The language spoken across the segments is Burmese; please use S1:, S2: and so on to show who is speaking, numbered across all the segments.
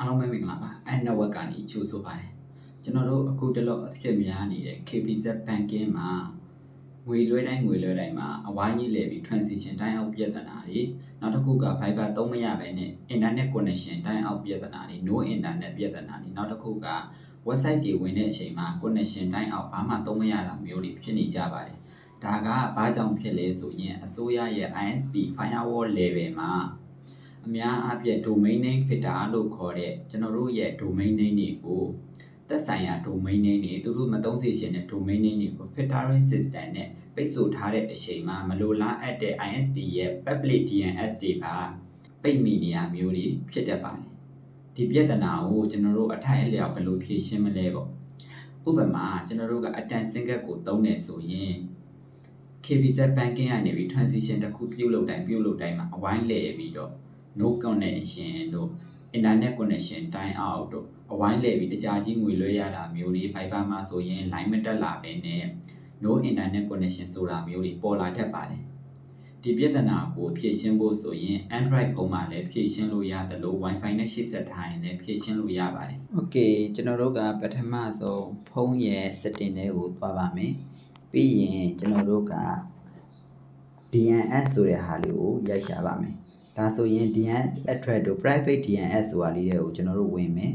S1: အားလုံးပဲမင်္ဂလာပါအဲ network ကနေကြိုဆိုပါတယ်ကျွန်တော်တို့အခုတလောအဖြစ်များနေတဲ့ KBZ banking မှာငွေလွှဲတိုင်းငွေလွှဲတိုင်းမှာအဝိုင်းကြီးလဲပြီး transition တိုင်းအောက်ပြဿနာတွေနောက်တစ်ခုက Viber သုံးမရပဲနဲ့ internet connection တိုင်းအောက်ပြဿနာတွေ no internet ပြဿနာတွေနောက်တစ်ခုက website တွေဝင်တဲ့အချိန်မှာ connection တိုင်းအောက်ဘာမှသုံးမရတာမျိုးတွေဖြစ်နေကြပါတယ်ဒါကဘာကြောင့်ဖြစ်လဲဆိုရင်အစိုးရရဲ့ ISP firewall level မှာ အများအားဖြင့် domain name filter လို့ခေါ်တဲ့ကျွန်တော်တို့ရဲ့ domain name တွေကိုသက်ဆိုင်ရာ domain name တွေသူတို့မသုံးစေချင်တဲ့ domain name တွေကို filtering system နဲ့ပိတ်ဆို့ထားတဲ့အချိန်မှာမလိုလားအပ်တဲ့ ISP ရဲ့ public DNS တွေကပိတ်မိနေရမျိုးတွေဖြစ်တတ်ပါတယ်ဒီပြဿနာကိုကျွန်တော်တို့အထိုက်အလျောက်ဘယ်လိုဖြေရှင်းမလဲပေါ့ဥပမာကျွန်တော်တို့ကအတန် single ကိုသုံးနေဆိုရင် KVZ banking ကနေပြီး transition တစ်ခုပြုလုပ်တိုင်းပြုလုပ်တိုင်းမှာအဝိုင်းလဲပြီးတော့ no connection တို့ internet connection တိုင်းအောင်တို့အဝိုင်းလဲပြီးတကြကြီးငွေလွှဲရတာမျိုးတွေ Viber မှာဆိုရင် line မတက်လာပဲနဲ့ no internet connection ဆိုတာမျိုးတွေပေါ်လာတတ်ပါတယ်ဒီပြဿနာကိုဖြေရှင်းဖို့ဆိုရင် Android ဖုန်းမှာလည်းဖြေရှင်းလို့ရတယ်လို့ Wi-Fi နဲ့ရှေ့ဆက်ထားရင်လည်းဖြေရှင်းလို့ရပါတယ်
S2: Okay ကျွန်တော်တို့ကပထမဆုံးဖုန်းရဲ့ setting တွေကိုသွားပါမယ်ပြီးရင်ကျွန်တော်တို့က DNS ဆိုတဲ့ဟာလေးကိုရိုက်ရှာပါမယ် ဒါဆိုရင် DNS address တို့ private DNS ဆိုတာလေးတွေကိုကျွန်တော်တို့ဝင်မယ်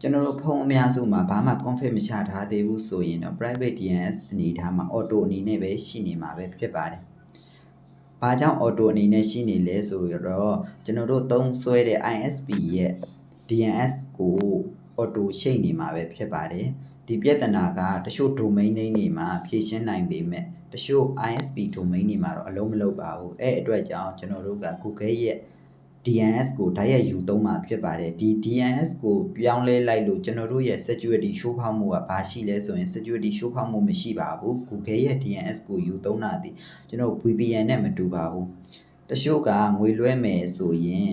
S2: ကျွန်တော်တို့ဖုန်းအများစုမှာဘာမှ config မချထားသေးဘူးဆိုရင်တော့ private DNS အနေထားမှာ auto အနေနဲ့ပဲရှိနေမှာပဲဖြစ်ပါတယ်။ဘာကြောင့် auto အနေနဲ့ရှိနေလဲဆိုတော့ကျွန်တော်တို့သုံးစွဲတဲ့ ISP ရဲ့ DNS ကို auto ရှိတ်နေမှာပဲဖြစ်ပါတယ်။ ဒီပြဿနာကတချို့ domain name တွေမှာဖြည့်ရှင်းနိုင်ပေမဲ့တချို့ ISP domain တွေမှာတော့အလုံးမလုံးပါဘူး။အဲ့အတွက်ကြောင့်ကျွန်တော်တို့က Google ရဲ့ DNS ကိုဓာတ်ရိုက်ယူသုံးမှာဖြစ်ပါတယ်ဒီ DNS ကိုပြောင်းလဲလိုက်လို့ကျွန်တော်တို့ရဲ့ security ရှိုးဖောက်မှုကဘာရှိလဲဆိုရင် security ရှိုးဖောက်မှုမရှိပါဘူး Google ရဲ့ DNS ကိုယူသုံးတာဒီကျွန်တော် VPN နဲ့မတူပါဘူးတချို့ကငွေလွှဲမယ်ဆိုရင်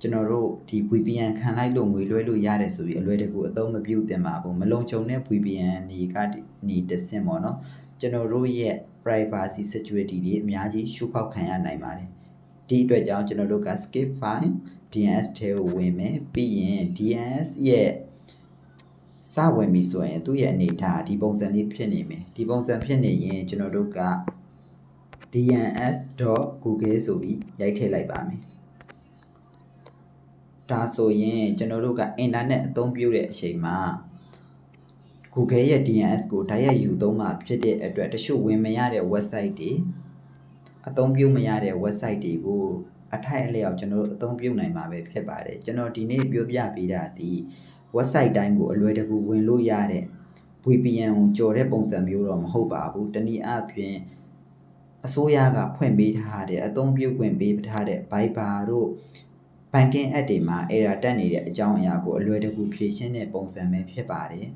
S2: ကျွန်တော်တို့ဒီ VPN ခံလိုက်လို့ငွေလွှဲလို့ရတယ်ဆိုပြီးအလွယ်တကူအသုံးမပြုသင့်ပါဘူးမလုံခြုံတဲ့ VPN ဒီကနေတဆင့်ပေါ့နော်ကျွန်တော်တို့ရဲ့ privacy security တွေအများကြီးရှုဖောက်ခံရနိုင်ပါတယ်ဒီအတွက်ကြောင့်ကျွန်တော်တို့က skip file DNS ထဲကိုဝင်မယ်ပြီးရင် DNS ရဲ့စဝင်ပြီဆိုရင်သူ့ရဲ့အနေထားဒီပုံစံလေးဖြစ်နေမယ်ဒီပုံစံဖြစ်နေရင်ကျွန်တော်တို့က dns.google ဆိုပြီးရိုက်ထည့်လိုက်ပါမယ် ဒါဆိုရင်ကျွန်တော်တို့ကအင်တာနက်အသုံးပြုတဲ့အချိန်မှာ Google ရဲ့ DNS ကိုဓာတ်ရိုက်ယူသုံးမှာဖြစ်တဲ့အတွက်တချို့ဝင်မရတဲ့ website တွေအသုံးပြုမရတဲ့ website တွေကိုအထိုက်အလျောက်ကျွန်တော်တို့အသုံးပြုနိုင်မှာပဲဖြစ်ပါတယ်ကျွန်တော်ဒီနေ့ပြောပြပေးတာဒီ website တိုင်းကိုအလွယ်တကူဝင်လို့ရတဲ့ VPN ကိုကြော်တဲ့ပုံစံမျိုးတော့မဟုတ်ပါဘူးတနည်းအားဖြင့်အစိုးရကဖွင့်ပေးထားတဲ့အသုံးပြုခွင့်ပေးထားတဲ့ Viber တို့ banking app တွေမှာ error တက်နေတဲ့အကြောင်းအရာကိုအလွယ်တကူဖြေရှင်းတဲ့ပုံစံပဲဖြစ်ပါတယ်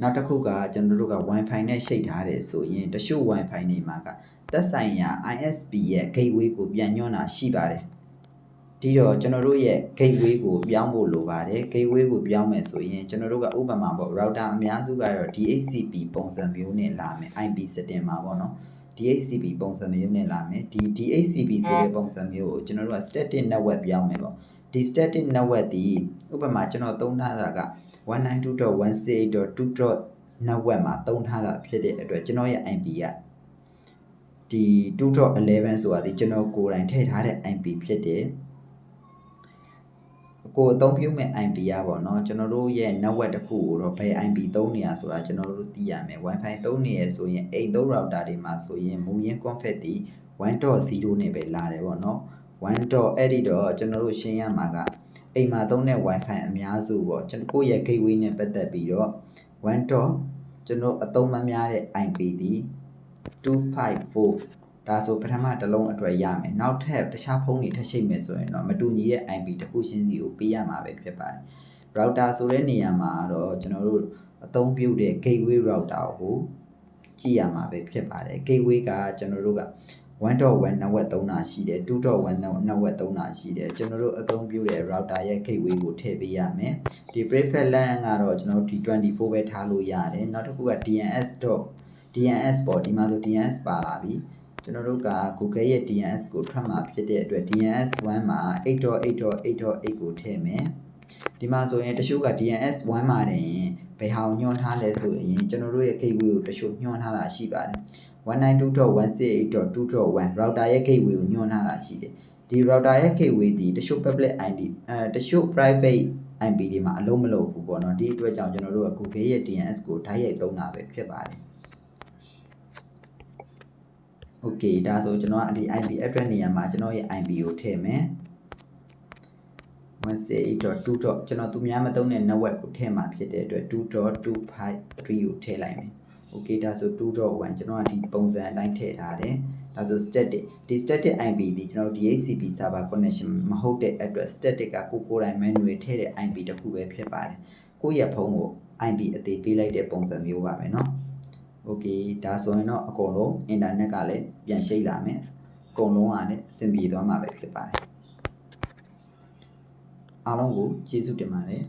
S2: နောက်တစ်ခုကကျွန်တော်တို့က Wi-Fi နဲ့ရှိတ်ထားတယ်ဆိုရင်တချို့ Wi-Fi တွေမှာကသက်ဆိုင်ရာ ISP ရဲ့ gateway ကိုပြန်ညွှန်းတာရှိပါတယ်။ဒီတော့ကျွန်တော်တို့ရဲ့ gateway ကိုပြောင်းဖို့လိုပါတယ်။ gateway ကိုပြောင်းမယ်ဆိုရင်ကျွန်တော်တို့ကဥပမာပေါ့ router အများစုကတော့ DHCP ပုံစံမျိုးနဲ့လာမယ် IP setting မှာပေါ့နော်။ DHCP ပုံစံမျိုးနဲ့လာမယ်။ဒီ DHCP ဆိုတဲ့ပုံစံမျိုးကိုကျွန်တော်တို့က static network ပြောင်းမယ်ပေါ့။ဒီ static network ဒီဥပမာကျွန်တော်သုံးထားတာက 192.168.2. network မှာသုံးထားတာဖြစ်တဲ့အတွက်ကျွန်တော်ရဲ့ IP ကဒီ2.11ဆိုတာဒီကျွန်တော်ကိုယ်တိုင်ထည့်ထားတဲ့ IP ဖြစ်တယ် ကိုယ်အသုံးပြုမဲ့ IP ရပါတော့ကျွန်တော်တို့ရဲ့ network တစ်ခုကိုတော့ဘယ် IP သုံးနေရဆိုတာကျွန်တော်တို့သိရမယ် Wi-Fi သုံးနေရဆိုရင်အိမ်သုံး router တွေမှာဆိုရင်မူရင်း config ဒီ1.0နဲ့ပဲလာတယ်ပေါ့နော် 1. အဲ့ဒီတော့ကျွန်တော်တို့ရှင်းရမှာကအိမ်မှာသုံးတဲ့ Wi-Fi အများစုပေါ့ကျွန်တော်ကိုယ့်ရဲ့ gateway နဲ့ပတ်သက်ပြီးတော့ 1. ကျွန်တော်အသုံးမများတဲ့ IP ဒီ254 ဒါဆိုပထမတစ်လုံးအတွက်ရမယ်နောက်ထပ်တခြားဖုန်းတွေထပ်ရှိတ်မယ်ဆိုရင်တော့မတူညီတဲ့ IP တစ်ခုချင်းစီကိုပေးရမှာပဲဖြစ်ပါတယ် router ဆိုတဲ့နေရာမှာတော့ကျွန်တော်တို့အသုံးပြုတဲ့ gateway router ကိုကြည့်ရမှာပဲဖြစ်ပါတယ် gateway ကကျွန်တော်တို့က1.1 network သုံးတာရှိတယ်2.1 network သုံးတာရှိတယ်ကျွန်တော်တို့အသုံးပြုတဲ့ router ရဲ့ gateway ကိုထည့်ပေးရမယ်ဒီ private LAN ကတော့ကျွန်တော်တို့ D24 ပဲထားလို့ရတယ်နောက်တစ်ခုက DNS. DNS ပေါ့ဒီမှာဆို DNS ပါလာပြီ ကျွန်တော်တို့က Google ရဲ့ DNS ကိုထွက်မှာဖြစ်တဲ့အတွက် DNS 1 မှာ8.8.8.8ကိုထည့်မယ်ဒီမှာဆိုရင်တချို့က DNS 1 မှာနေရင်ဘယ်ဟာကိုညွှန်းထားလဲဆိုရင်ကျွန်တော်တို့ရဲ့ gateway ကိုတချို့ညွှန်းထားတာရှိပါတယ်192.168.2.1 router ရဲ့ gateway ကိုညွှန်းထားတာရှိတယ်ဒီ router ရဲ့ gateway ဒီတချို့ public ID အဲတချို့ private IP တွေမှာအလုံးမလုံးဘူးပေါ့နော်ဒီအတွက်ကြောင့်ကျွန်တော်တို့က Google ရဲ့ DNS ကိုဓာတ်ရိုက်သုံးတာပဲဖြစ်ပါတယ် Okay ဒါဆိုကျွန်တော်ကဒီ IP address နေရာမှာကျွန်တော်ရဲ့ IP ကိုထည့်မယ်168.2. ကျွန်တော်သူများမသုံးတဲ့ network ကိုထည့်မှာဖြစ်တဲ့အတွက်2.253ကိုထည့်လိုက်မယ် Okay ဒါဆို2.1ကျွန်တော်ကဒီပုံစံအတိုင်းထည့်ထားတယ်ဒါဆို static ဒီ static IP ဒီကျွန်တော် DHCP server connection မဟုတ်တဲ့အတွက် static ကကိုကိုယ်တိုင် manual ထည့်တဲ့ IP တစ်ခုပဲဖြစ်ပါတယ်ကိုယ့်ရဲ့ဖုန်းကို IP အသေးပေးလိုက်တဲ့ပုံစံမျိုးပါပဲเนาะ Okay ဒါဆိုရင်တော့အကုန်လုံး internet ကလည်းပြန်ရှိတ်လာမယ်အကုန်လုံးကလည်းအဆင်ပြေသွားမှာပဲဖြစ်ပါတယ်အားလုံးကိုကျေးဇူးတင်ပါတယ်